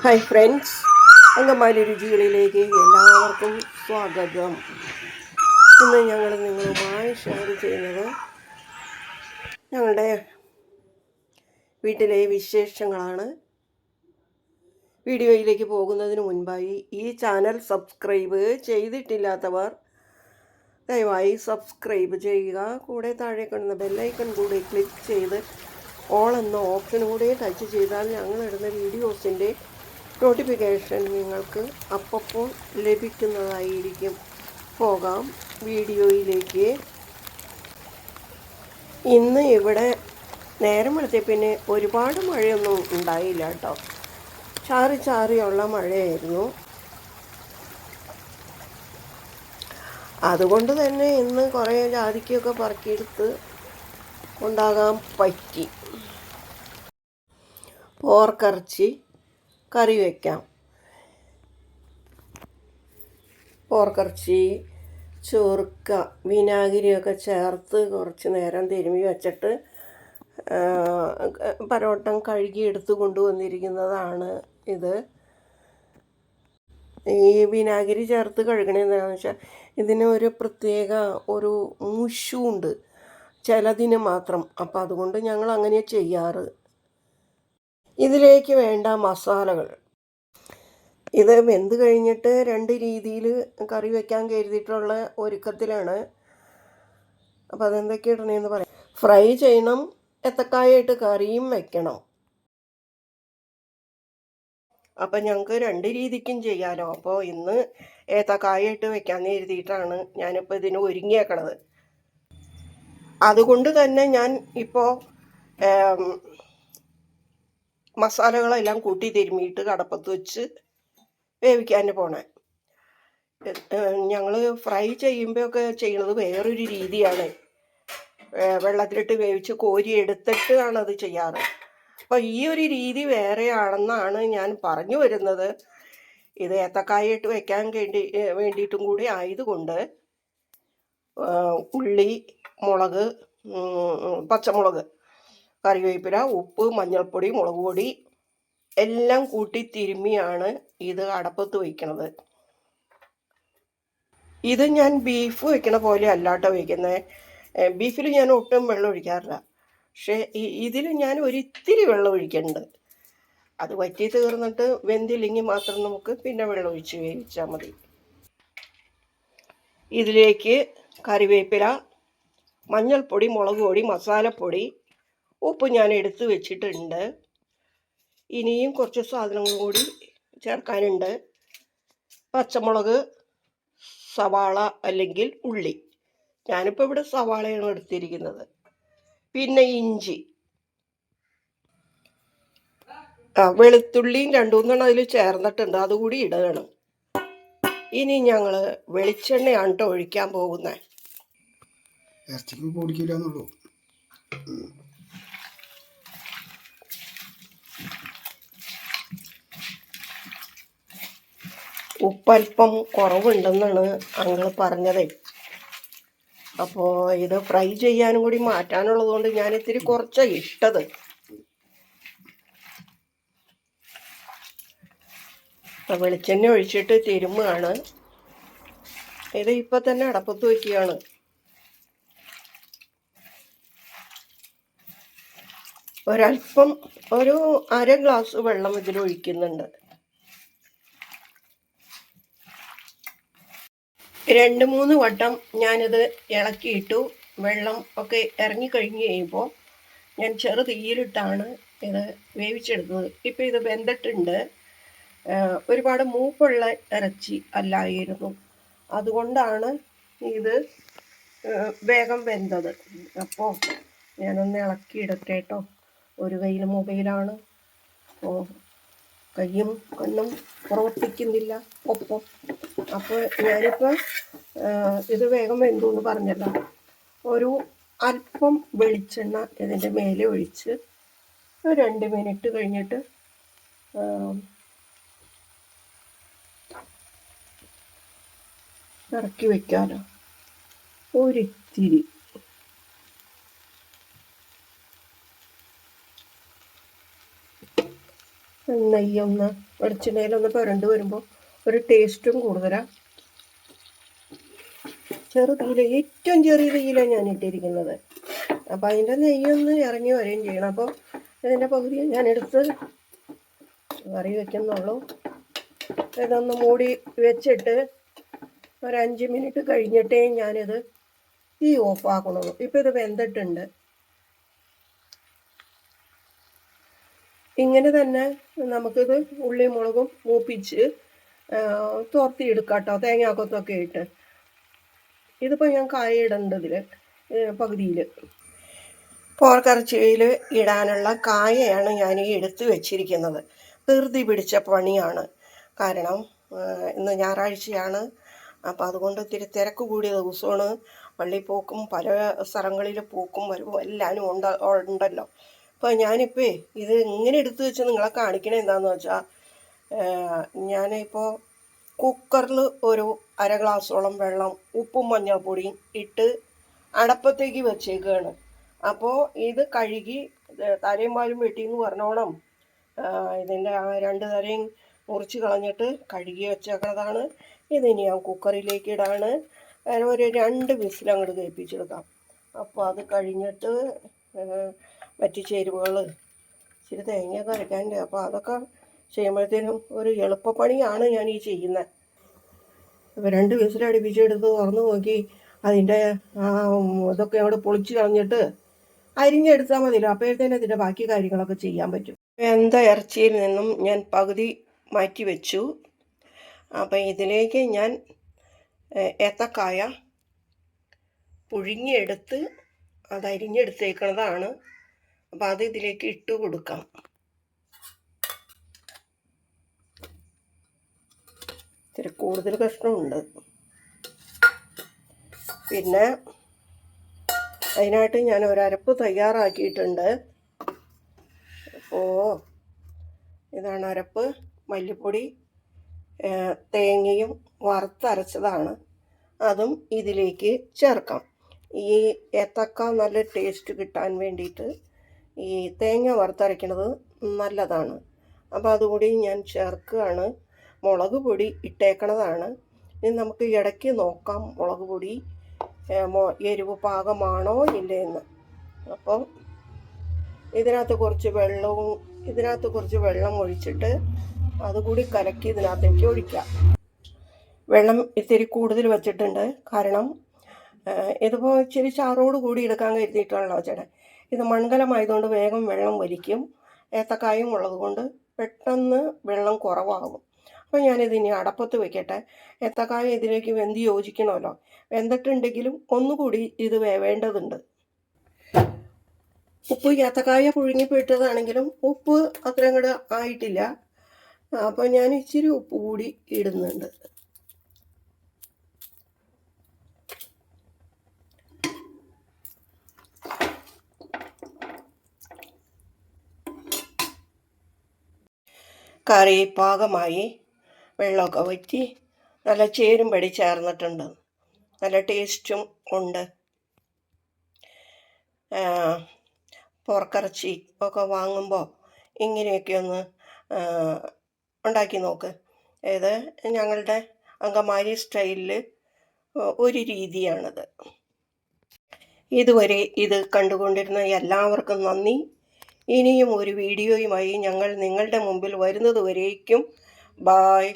Hi friends Angamaly രുചികളിലേക്ക് എല്ലാവർക്കും സ്വാഗതം. ഇന്ന് ഞങ്ങൾ നിങ്ങളുമായി ഷെയർ ചെയ്യുന്നത് ഞങ്ങളുടെ വീട്ടിലെ വിശേഷങ്ങളാണ്. വീഡിയോയിലേക്ക് പോകുന്നതിന് മുൻപായി ഈ ചാനൽ സബ്സ്ക്രൈബ് ചെയ്തിട്ടില്ലാത്തവർ ദയവായി സബ്സ്ക്രൈബ് ചെയ്യുക. കൂടെ താഴെ കാണുന്ന ബെല്ലൈക്കൺ കൂടി ക്ലിക്ക് ചെയ്ത് ഓൾ എന്ന ഓപ്ഷനും കൂടി ടച്ച് ചെയ്താൽ ഞങ്ങളിടുന്ന വീഡിയോസിന്റെ നോട്ടിഫിക്കേഷൻ നിങ്ങൾക്ക് അപ്പോൾ ലഭിക്കുന്നതായിരിക്കും. പോകാം വീഡിയോയിലേക്ക്. ഇന്ന് ഇവിടെ നേരം വെളുത്തി പിന്നെ ഒരുപാട് മഴയൊന്നും ഉണ്ടായില്ല കേട്ടോ. ചാറി ചാറിയുള്ള മഴയായിരുന്നു. അതുകൊണ്ട് തന്നെ ഇന്ന് കുറേ ജാതിക്കൊക്കെ പറക്കിയെടുത്ത് ഉണ്ടാകാൻ പറ്റി. പോർക്കിറച്ചി. കറി വയ്ക്കാം പോർക്കിറച്ചി ചൊറുക്ക വിനാഗിരിയൊക്കെ ചേർത്ത് കുറച്ച് നേരം തിരുമ്മി വച്ചിട്ട് പരോട്ടം കഴുകി എടുത്തു കൊണ്ടുവന്നിരിക്കുന്നതാണ് ഇത്. ഈ വിനാഗിരി ചേർത്ത് കഴുകണെന്താണെന്ന് വെച്ചാൽ ഇതിന് ഒരു പ്രത്യേക ഒരു മുഷുണ്ട്. ചിലതിന് മാത്രം. അപ്പോൾ അതുകൊണ്ട് ഞങ്ങൾ അങ്ങനെ ചെയ്യാറ്. ഇതിലേക്ക് വേണ്ട മസാലകൾ. ഇത് വെന്ത് കഴിഞ്ഞിട്ട് രണ്ട് രീതിയിൽ കറി വെക്കാൻ കരുതിയിട്ടുള്ള ഒരുക്കത്തിലാണ്. അപ്പോൾ അതെന്തൊക്കെ ഇടണേന്ന് പറയാം. ഫ്രൈ ചെയ്യണം എത്തക്കായിട്ട് കറിയും വെക്കണം. അപ്പം ഞങ്ങൾക്ക് രണ്ട് രീതിക്കും ചെയ്യാലോ. അപ്പോൾ ഇന്ന് ഏത്തക്കായിട്ട് വെക്കാമെന്ന് എഴുതിയിട്ടാണ് ഞാനിപ്പോൾ ഇതിന് ഒരുങ്ങിയേക്കണത്. അതുകൊണ്ട് തന്നെ ഞാൻ ഇപ്പോൾ മസാലകളെല്ലാം കൂട്ടി തിരുമ്മിയിട്ട് കടപ്പത്ത് വെച്ച് വേവിക്കാൻ പോണേ. ഞങ്ങൾ ഫ്രൈ ചെയ്യുമ്പോഴൊക്കെ ചെയ്യുന്നത് വേറൊരു രീതിയാണ്. വെള്ളത്തിലിട്ട് വേവിച്ച് കോരി എടുത്തിട്ട് ആണ് അത് ചെയ്യാറ്. അപ്പോൾ ഈ ഒരു രീതി വേറെയാണെന്നാണ് ഞാൻ പറഞ്ഞു വരുന്നത്. ഇത് ഏത്തക്കായിട്ട് വെക്കാൻ വേണ്ടി വേണ്ടിയിട്ടും കൂടി ആയതുകൊണ്ട് ഉള്ളി മുളക് പച്ചമുളക് കറിവേപ്പില ഉപ്പ് മഞ്ഞൾപ്പൊടി മുളക് പൊടി എല്ലാം കൂട്ടി തിരുമ്മിയാണ് ഇത് അടപ്പത്ത് വയ്ക്കുന്നത് ഇത് ഞാൻ ബീഫ് വെക്കണ പോലെ അല്ലാട്ടോ വയ്ക്കുന്നത് ബീഫിൽ ഞാൻ ഒട്ടും വെള്ളം ഒഴിക്കാറില്ല. പക്ഷേ ഇതിൽ ഞാൻ ഒരിത്തിരി വെള്ളം ഒഴിക്കുന്നുണ്ട് അത് വറ്റി തീർന്നിട്ട് വെന്തില്ലെങ്കിൽ മാത്രം നമുക്ക് പിന്നെ വെള്ളം ഒഴിച്ച് വേവിച്ചാൽ മതി. ഇതിലേക്ക് കറിവേപ്പില മഞ്ഞൾപ്പൊടി മുളക് പൊടി മസാലപ്പൊടി ഉപ്പ് ഞാൻ എടുത്ത് വെച്ചിട്ടുണ്ട്. ഇനിയും കുറച്ച് സാധനങ്ങൾ കൂടി ചേർക്കാനുണ്ട്. പച്ചമുളക് സവാള അല്ലെങ്കിൽ ഉള്ളി. ഞാനിപ്പോൾ ഇവിടെ സവാളയാണ് എടുത്തിരിക്കുന്നത്. പിന്നെ ഇഞ്ചി. ആ വെളുത്തുള്ളിയും രണ്ടു മൂന്നെണ്ണം അതിൽ ചേർന്നിട്ടുണ്ട്. അതുകൂടി ഇടണം. ഇനി ഞങ്ങൾ വെളിച്ചെണ്ണയാണ് കേട്ടോ ഒഴിക്കാൻ പോകുന്നത് ഇറച്ചിക്ക് പൊടിക്കില്ല ഉപ്പല്പം കുറവുണ്ടെന്നാണ് അങ്ങൾ പറഞ്ഞത്. അപ്പോൾ ഇത് ഫ്രൈ ചെയ്യാനും കൂടി മാറ്റാനുള്ളത് കൊണ്ട് ഞാൻ ഇത്തിരി കുറച്ചാണ് ഇട്ടത്. അപ്പോൾ വെളിച്ചെണ്ണ ഒഴിച്ചിട്ട് തിരുമ്മാണ്. ഇത് ഇപ്പം തന്നെ അടപ്പത്ത് വയ്ക്കുകയാണ്. ഒരൽപ്പം ഒരു അര ഗ്ലാസ് വെള്ളം ഇതിൽ ഒഴിക്കുന്നുണ്ട് രണ്ട് മൂന്ന് വട്ടം ഞാനിത് ഇളക്കിയിട്ടു വെള്ളം ഒക്കെ ഇറങ്ങി കഴിഞ്ഞ് കഴിയുമ്പോൾ ഞാൻ ചെറു തീയിലിട്ടാണ് ഇത് വേവിച്ചെടുത്തത്. ഇപ്പം ഇത് വെന്തിട്ടുണ്ട്. ഒരുപാട് മൂപ്പുള്ള ഇറച്ചി അല്ലായിരുന്നു. അതുകൊണ്ടാണ് ഇത് വേഗം വെന്തത്. അപ്പോൾ ഞാനൊന്ന് ഇളക്കിയിടട്ടെ കേട്ടോ. ഒരു കയ്യിൽ മൊബൈലാണ്. അപ്പോൾ കയ്യും കണ്ണും പ്രവർത്തിക്കുന്നില്ല. ഒപ്പം. അപ്പോൾ ഞാനിപ്പോൾ ഇത് വേഗം വെന്തു എന്ന് പറഞ്ഞല്ലോ. ഒരു അല്പം വെളിച്ചെണ്ണ ഇതിന്റെ മേലെ ഒഴിച്ച് ഒരു രണ്ട് മിനിറ്റ് കഴിഞ്ഞിട്ട് ഇറക്കി വയ്ക്കാമല്ലോ ഒരിത്തിരി. നെയ്യൊന്ന് വെളിച്ചെണ്ണയിലൊന്ന് പുരണ്ട് വരുമ്പോൾ ഒരു ടേസ്റ്റും കൂടുതലാണ് ചെറു തീയില ഏറ്റവും ചെറിയ തീയില ഞാൻ ഇട്ടിരിക്കുന്നത്. അപ്പോൾ അതിന്റെ നെയ്യൊന്ന് ഇറങ്ങി വരികയും ചെയ്യണം. അപ്പോൾ ഇതിന്റെ പകുതി ഞാൻ എടുത്ത് കറി വെക്കുന്നുള്ളൂ. ഇതൊന്ന് മൂടി വെച്ചിട്ട് ഒരു മിനിറ്റ് കഴിഞ്ഞിട്ടേ ഞാനിത് തീ ഓഫാക്കണുള്ളൂ. ഇപ്പോൾ ഇത് വെന്തിട്ടുണ്ട്. ഇങ്ങനെ തന്നെ നമുക്കിത് ഉള്ളി മുളകും മൂപ്പിച്ച് തോർത്തിയെടുക്കാം കേട്ടോ. തേങ്ങാക്കൊത്തൊക്കെ ഇട്ട്. ഇതിപ്പോൾ ഞാൻ കായ ഇടേണ്ടതിൽ പകുതിയിൽ പോർക്കിറച്ചിയിൽ ഇടാനുള്ള കായയാണ് ഞാൻ ഈ എടുത്ത് വെച്ചിരിക്കുന്നത്. ധൃതി പിടിച്ച പണിയാണ്. കാരണം ഇന്ന് ഞായറാഴ്ചയാണ്. അപ്പോൾ അതുകൊണ്ട് ഇത്തിരി തിരക്ക് കൂടിയ ദിവസമാണ്. പള്ളിപ്പോക്കും പല സ്ഥലങ്ങളിൽ പോക്കും വരവും എല്ലാവരും ഉണ്ട് ഉണ്ടല്ലോ. അപ്പോൾ ഞാനിപ്പോൾ ഇത് ഇങ്ങനെ എടുത്തു വെച്ച് നിങ്ങളെ കാണിക്കണേ എന്താണെന്ന് വെച്ചാൽ ഞാനിപ്പോൾ കുക്കറിൽ ഒരു അര ഗ്ലാസോളം വെള്ളം ഉപ്പും മഞ്ഞൾപ്പൊടിയും ഇട്ട് അടപ്പത്തേക്ക് വെച്ചേക്കുകയാണ് അപ്പോൾ ഇത് കഴുകി തരയും പാലും വെട്ടിയെന്ന് പറഞ്ഞോണം. ഇതിന്റെ ആ രണ്ട് തരയും മുറിച്ച് കളഞ്ഞിട്ട് കഴുകി വെച്ചേക്കുന്നതാണ് ഇതിനി ഞാൻ കുക്കറിലേക്ക് ഇടാണ്. ഒരു രണ്ട് വിസിൽ അങ്ങോട്ട് കേൾപ്പിച്ചെടുക്കാം അപ്പോൾ അത് കഴിഞ്ഞിട്ട് മറ്റ് ചേരുവകൾ ഇച്ചിരി തേങ്ങയൊക്കെ അരയ്ക്കാൻ അപ്പോൾ അതൊക്കെ ചെയ്യുമ്പോഴത്തേനും ഒരു എളുപ്പപ്പണിയാണ് ഞാൻ ഈ ചെയ്യുന്നത്. അപ്പോൾ രണ്ട് വിസിൽ അടുപ്പിച്ചെടുത്ത് തുറന്നു നോക്കി. അതിന്റെ ഇതൊക്കെ അവിടെ പൊളിച്ച് കളഞ്ഞിട്ട് അരിഞ്ഞെടുത്താൽ മതിയല്ലോ. അപ്പോഴത്തേനും അതിന്റെ ബാക്കി കാര്യങ്ങളൊക്കെ ചെയ്യാൻ പറ്റും. എന്താ ഇറച്ചിയിൽ നിന്നും ഞാൻ പകുതി മാറ്റി വെച്ചു. അപ്പം ഇതിലേക്ക് ഞാൻ ഏത്തക്കായ പുഴുങ്ങിയെടുത്ത് അത് അരിഞ്ഞെടുത്തേക്കുന്നതാണ്. അപ്പം അത് ഇതിലേക്ക് ഇട്ട് കൊടുക്കാം. ഇത്തിരി കൂടുതൽ കഷ്ണമുണ്ട്. പിന്നെ അതിനായിട്ട് ഞാൻ ഒരു അരപ്പ് തയ്യാറാക്കിയിട്ടുണ്ട്. അപ്പോൾ ഇതാണ് അരപ്പ്. മല്ലിപ്പൊടി തേങ്ങയും വറുത്തരച്ചതാണ് അതും ഇതിലേക്ക് ചേർക്കാം. ഈ ഏത്തക്ക നല്ല ടേസ്റ്റ് കിട്ടാൻ വേണ്ടിയിട്ട് ഈ തേങ്ങ വറുത്തരയ്ക്കുന്നത് നല്ലതാണ്. അപ്പോൾ അതുകൂടി ഞാൻ ചേർക്കുകയാണ്. മുളക് പൊടി ഇട്ടേക്കണതാണ്. ഇനി നമുക്ക് ഇടയ്ക്ക് നോക്കാം മുളക് പൊടി എരിവ് പാകമാണോ ഇല്ലയെന്ന് അപ്പോൾ ഇതിനകത്ത് കുറച്ച് വെള്ളവും ഇതിനകത്ത് കുറച്ച് വെള്ളം ഒഴിച്ചിട്ട് അതുകൂടി കലക്കി ഇതിനകത്തേക്ക് ഒഴിക്കാം. വെള്ളം ഇത്തിരി കൂടുതൽ വെച്ചിട്ടുണ്ട്. കാരണം ഇതിപ്പോൾ ഇച്ചിരി ചാറോട് കൂടി എടുക്കാൻ കരുതിയിട്ടാണല്ലോ ചേട്ടൻ ഇത് മൺകലമായതുകൊണ്ട് വേഗം വെള്ളം വലിക്കും. ഏത്തക്കായും ഉള്ളത് കൊണ്ട് പെട്ടെന്ന് വെള്ളം കുറവാകും. അപ്പോൾ ഞാനിത് ഇനി അടപ്പത്ത് വെക്കട്ടെ. ഏത്തക്കായ ഇതിലേക്ക് വെന്തി യോജിക്കണമല്ലോ. വെന്തിട്ടുണ്ടെങ്കിലും ഒന്നുകൂടി ഇത് വേവേണ്ടതുണ്ട് ഉപ്പ് ഏത്തക്കായ പുഴുങ്ങിപ്പോയിട്ടതാണെങ്കിലും ഉപ്പ് അത്രയും കൂടെ ആയിട്ടില്ല. അപ്പോൾ ഞാൻ ഇച്ചിരി ഉപ്പ് കൂടി ഇടുന്നുണ്ട്. കറി പാകമായി വെള്ളമൊക്കെ വറ്റി നല്ല ചേരും പടി ചേർന്നിട്ടുണ്ട്. നല്ല ടേസ്റ്റും ഉണ്ട്. പോർക്കിറച്ചി ഒക്കെ വാങ്ങുമ്പോൾ ഇങ്ങനെയൊക്കെ ഒന്ന് ഉണ്ടാക്കി നോക്ക്. ഇത് ഞങ്ങളുടെ അങ്കമാരി സ്റ്റൈലിൽ ഒരു രീതിയാണത്. ഇതുവരെ ഇത് കണ്ടുകൊണ്ടിരുന്ന എല്ലാവർക്കും നന്ദി. ഇനിയും ഒരു വീഡിയോയുമായി ഞങ്ങൾ നിങ്ങളുടെ മുമ്പിൽ വരുന്നതുവരേക്കും ബായ്.